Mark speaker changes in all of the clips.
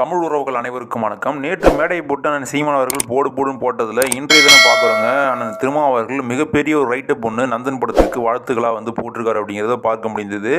Speaker 1: தமிழ் உறவுகள் அனைவருக்கும் வணக்கம். நேற்று மேடை போட்டு அண்ணன் சீமான் அவர்கள் போடு போடுன்னு போட்டதில் இன்றைய தினம் பார்க்குறோங்க. அண்ணன் திருமா அவர்கள் மிகப்பெரிய ஒரு ரைட்டை பொண்ணு நந்தன் படத்துக்கு வாழ்த்துக்களாக வந்து போட்டிருக்காரு அப்படிங்கிறத பார்க்க முடிந்தது.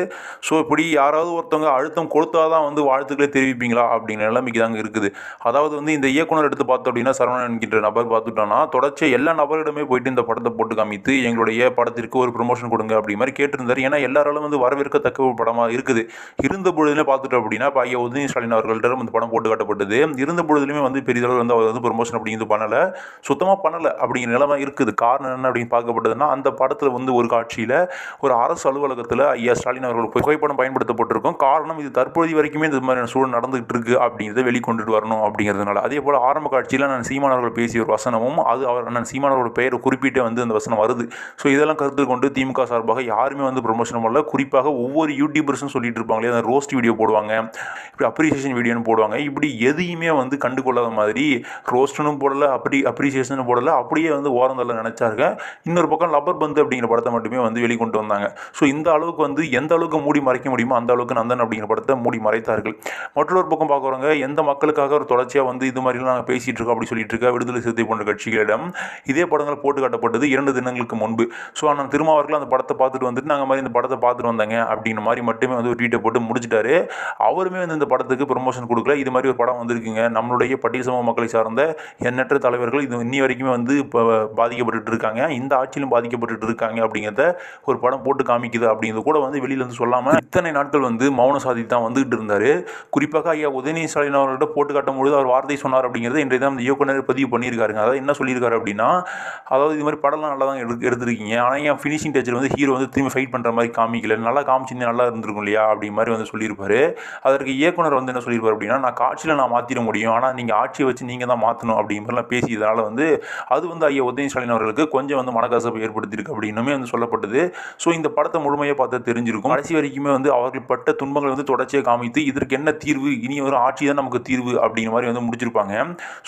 Speaker 1: ஸோ இப்படி யாராவது ஒருத்தவங்க அழுத்தம் கொடுத்தா தான் வந்து வாழ்த்துக்களை தெரிவிப்பீங்களா அப்படிங்கிற நிலைமைக்கு தாங்க இருக்குது. அதாவது வந்து இந்த இயக்குனர் எடுத்து பார்த்தோம் அப்படின்னா சரவணன் என்கின்ற நபர் பார்த்துட்டோன்னா தொடர்ச்சியாக எல்லா நபரிடமே போயிட்டு இந்த படத்தை போட்டு காமித்து எங்களுடைய படத்திற்கு ஒரு ப்ரொமோஷன் கொடுங்க அப்படி மாதிரி கேட்டிருந்தார். ஏன்னா எல்லாராலும் வந்து வரவேற்கத்தக்க ஒரு படமாக இருக்குது. இருந்த பொழுதுல பார்த்துட்டோம் அப்படின்னா இப்போ ஐயா உதயநிதி ஸ்டாலின் அவர்கள்ட்ட இந்த படம் போட்டு காட்டப்பட்டது. இருந்த பொழுதுலையுமே வந்து பெரிதளவு வந்து அவர் வந்து ப்ரொமோஷன் அப்படிங்கிறது பண்ணலை. சுத்தமாக பண்ணலை அப்படிங்கிற நிலைமை இருக்குது. காரணம் என்ன அப்படின்னு பார்க்கப்பட்டதுன்னா அந்த படத்தில் வந்து ஒரு காட்சியில் ஒரு அரசு அலுவலகத்தில் ஐயா ஸ்டாலின் அவர்கள் புகைப்படம் பயன்படுத்தப்பட்டிருக்கும். காரணம் இது தற்போது வரைக்குமே இந்த மாதிரியான சூழல் நடந்துகிட்டு இருக்கு அப்படிங்கிறத வெளிக்கொண்டுட்டு வரணும் அப்படிங்கிறதுனால. அதே போல் ஆரம்ப காட்சியில் நான் சீமானவர்கள் பேசிய ஒரு வசனமும் அது அவர் நான் சீமானவர்கள் பெயரை குறிப்பிட்டே வந்து அந்த வசனம் வருது. ஸோ இதெல்லாம் கருத்தில் கொண்டு திமுக சார்பாக யாருமே வந்து ப்ரொமோஷன் பண்ணல. குறிப்பாக ஒவ்வொரு யூடியூபர்ஸும் சொல்லிட்டு இருப்பாங்களே அந்த ரோஸ்ட் வீடியோ போடுவாங்க. இப்படி அப்ரிசியேஷன் வீடியோன்னு போடுவாங்க. இப்படி எதையுமே வந்து கண்டுகொள்ளாத மாதிரி ரோஸ்டனும் போடலை அப்படி அப்ரிசியேஷனும் போடலை. அப்படியே வந்து ஓரந்தள்ள நினச்சாருங்க இன்னொரு பக்கம் லப்பர் பந்து அப்படிங்கிற படத்தை மட்டுமே வந்து வெளிக்கொண்டு வந்தாங்க. ஸோ இந்த அளவுக்கு வந்து எந்த அளவுக்கு மூடி மறைக்க முடியுமோ அந்த அளவுக்கு நந்தன் அப்படிங்கிற படத்தை மூடி மறைத்தார்கள். மற்றொரு பக்கம் பார்க்குறவங்க எந்த மக்களுக்காக ஒரு தொடர்ச்சியாக வந்து இது மாதிரிலாம் நாங்கள் பேசிகிட்டு இருக்கோம் அப்படி சொல்லிட்டு இருக்க விடுதலை சிறுத்தை போன்ற கட்சிகளிடம் இதே படங்கள் போட்டு காட்டப்பட்டது இரண்டு தினங்களுக்கு முன்பு. ஸோ ஆனால் திருமாவர்கள் அந்த படத்தை பார்த்துட்டு வந்துட்டு நாங்கள் மாதிரி இந்த படத்தை பார்த்துட்டு வந்தாங்க அப்படிங்கிற மாதிரி மட்டுமே வந்து ஒரு ட்வீட்டை போட்டு முடிச்சிட்டாரு. அவருமே வந்து இந்த படத்துக்கு ப்ரொமோஷன் கொடுக்கல. இது மாதிரி ஒரு படம் வந்திருக்குங்க. நம்மளுடைய பட்டியல் சமூக மக்களை சார்ந்த எண்ணற்ற தலைவர்கள் இது இன்னி வரைக்குமே வந்து இப்போ பாதிக்கப்பட்டு இருக்காங்க. இந்த ஆட்சியிலும் பாதிக்கப்பட்டு இருக்காங்க அப்படிங்கிறத ஒரு படம் போட்டு காமிக்குது அப்படிங்கிறது கூட வந்து வெளியில் வந்து சொல்லாமல் இத்தனை நாட்கள் வந்து மௌன சாதி தான் வந்துகிட்டு இருந்தார். குறிப்பாக ஐயா உதயநிதி ஸ்டாலின் அவர்கிட்ட போட்டு காட்டும் பொழுது அவர் வார்த்தை சொன்னார் அப்படிங்கிறது இன்றைய தான் இயக்குனர் பதிவு பண்ணியிருக்காருங்க. அதாவது என்ன சொல்லியிருக்காரு அப்படின்னா அதாவது இது மாதிரி படம்லாம் நல்லா தான் எடுத்து எடுத்திருக்கீங்க. ஆனால் என் ஃபினிஷிங் டச்சர் வந்து ஹீரோ வந்து திரும்பி ஃபைட் பண்ணுற மாதிரி காமிக்கல. நல்லா காமிச்சிருந்தா நல்லா இருந்திருக்கும் இல்லையா? அப்படி மாதிரி வந்து சொல்லியிருப்பார். அதற்கு இயக்குனர் வந்து என்ன சொல்லியிருப்பார் அப்படின்னா நான் காட்சியில் நான் மாற்றிட முடியும். ஆனால் நீங்கள் ஆட்சியை வச்சு நீங்கள் தான் மாற்றணும் அப்படிங்கிற மாதிரிலாம் பேசி இதனால் வந்து அது வந்து ஐயா உதயநிதி ஸ்டாலின் அவர்களுக்கு கொஞ்சம் வந்து மனக்கசப்பு ஏற்படுத்தியிருக்கு அப்படின்னுமே வந்து சொல்லப்பட்டது. ஸோ இந்த படத்தை முழுமையாக பார்த்தா தெரிஞ்சிருக்கும். கடைசி வரைக்குமே வந்து அவர்கள் பட்ட துன்பங்கள் வந்து தொடர்ச்சியாக காமித்து இதற்கு என்ன தீர்வு இனி ஒரு ஆட்சி தான் நமக்கு தீர்வு அப்படிங்கிற மாதிரி வந்து முடிச்சிருப்பாங்க.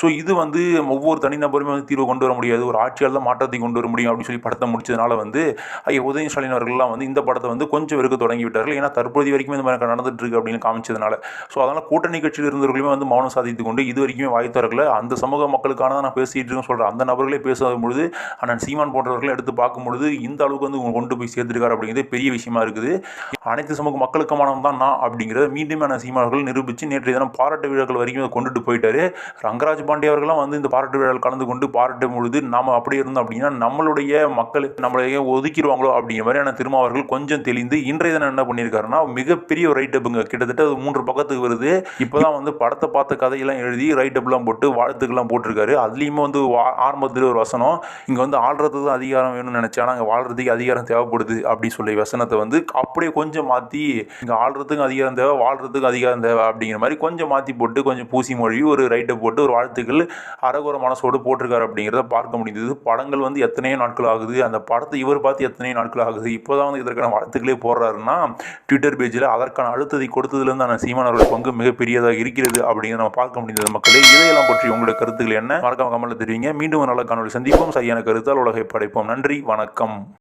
Speaker 1: ஸோ இது வந்து ஒவ்வொரு தனிநபருமே வந்து தீர்வு கொண்டு வர முடியாது. ஒரு ஆட்சியால் தான் மாற்றத்தை கொண்டு வர முடியும் அப்படின்னு சொல்லி படத்தை முடிச்சதுனால வந்து ஐயா உதயநிதி ஸ்டாலின் அவர்கள்லாம் வந்து இந்த படத்தை வந்து கொஞ்சம் வெறுக்க தொடங்கி விட்டார்கள். ஏன்னா தற்போது வரைக்கும் இந்த மாதிரி நடந்துட்டு இருக்கு அப்படின்னு காமிச்சதுனால. ஸோ அதனால் கூட்டணி கட்சியில் இருந்தவர்களுமே வந்து மௌனம் சாதித்து கொண்டு இது வரைக்குமே வாய் திறக்கல. அந்த சமூக மக்களுக்கான தான் நான் பேசிகிட்டு இருக்கேன் சொல்கிறேன் அந்த நபர்களே பேசாத பொழுது அண்ணன் சீமான் போன்றவர்களை எடுத்து பார்க்கும் பொழுது இந்த அளவுக்கு வந்து கொண்டு போய் சேர்த்துருக்காரு அப்படிங்கிறது பெரிய விஷயமா இருக்குது. அனைத்து சமூக மக்களுக்குமானவன் தான் நான் அப்படிங்கிறத மீண்டும் அண்ணன் சீமான் நிரூபித்து நேற்று தினம் பாராட்டு விழாக்கள் வரைக்கும் அதை கொண்டுட்டு போயிட்டாரு. ரங்கராஜ் பாண்டே அவர்களும் வந்து இந்த பாராட்டு விழாவில் கலந்து கொண்டு பாராட்டும் பொழுது நம்ம அப்படியே இருந்தோம் அப்படின்னா நம்மளுடைய மக்கள் நம்மளையே ஒதுக்கிடுவாங்களோ அப்படிங்கிற மாதிரியான திருமாவர்கள் கொஞ்சம் தெளிந்து இன்றைய தினம் என்ன பண்ணியிருக்காருன்னா மிகப்பெரிய ஒரு ரைட்டப்புங்க கிட்டத்தட்ட அது மூன்று பக்கத்துக்கு வருது. இப்போதான் வந்து படத்தை பார்த்த கதையெல்லாம் எழுதி ரைட்டப்லாம் போட்டு வாழ்த்துக்கெல்லாம் போட்டிருக்காரு. அதுலேயுமே வந்து வா- ஆரம்பத்தில் ஒரு வசனம் இங்கே வந்து ஆள்றதுக்கு தான் அதிகாரம் வேணும்னு ஆனால் அங்கே வாழ்கிறதுக்கு அதிகாரம் தேவைப்படுது. அப்படி சொல்லி வசனத்தை வந்து அப்படியே கொஞ்சம் மாற்றி இங்கே ஆள்றதுக்கும் அதிகாரம் தேவை வாழ்கிறதுக்கும் அதிகாரம் தேவை அப்படிங்கிற மாதிரி கொஞ்சம் மாற்றி போட்டு கொஞ்சம் பூசி மொழி ஒரு ரைட்டப் போட்டு ஒரு வாழ்த்துக்கள் அரகுற மனசோடு போட்டிருக்காரு அப்படிங்கிறத பார்க்க முடிந்தது. படங்கள் வந்து எத்தனையோ நாட்கள் ஆகுது. அந்த படத்தை இவர் பார்த்து எத்தனையோ நாட்கள் ஆகுது. இப்போ தான் வந்து இதற்கான வாழ்த்துக்களே போடுறாருன்னா ட்விட்டர் பேஜில் அதற்கான அழுத்தத்தை கொடுத்ததுலேருந்து அந்த சீமான் அவர்கள் பங்கு மிகப்பெரியதாக இருக்கிறது அப்படிங்கிறத நம்ம பார்க்க முடிந்தது மக்களே இதையெல்லாம் பற்றி உங்களோட கருத்துக்கள் என்ன? மறக்காம கமல தெரிவிங்க. மீண்டும் ஒரு நல்ல காணொலி சந்திப்போம். சரியான கருத்தால் உலகை படைப்போம். நன்றி. வணக்கம்.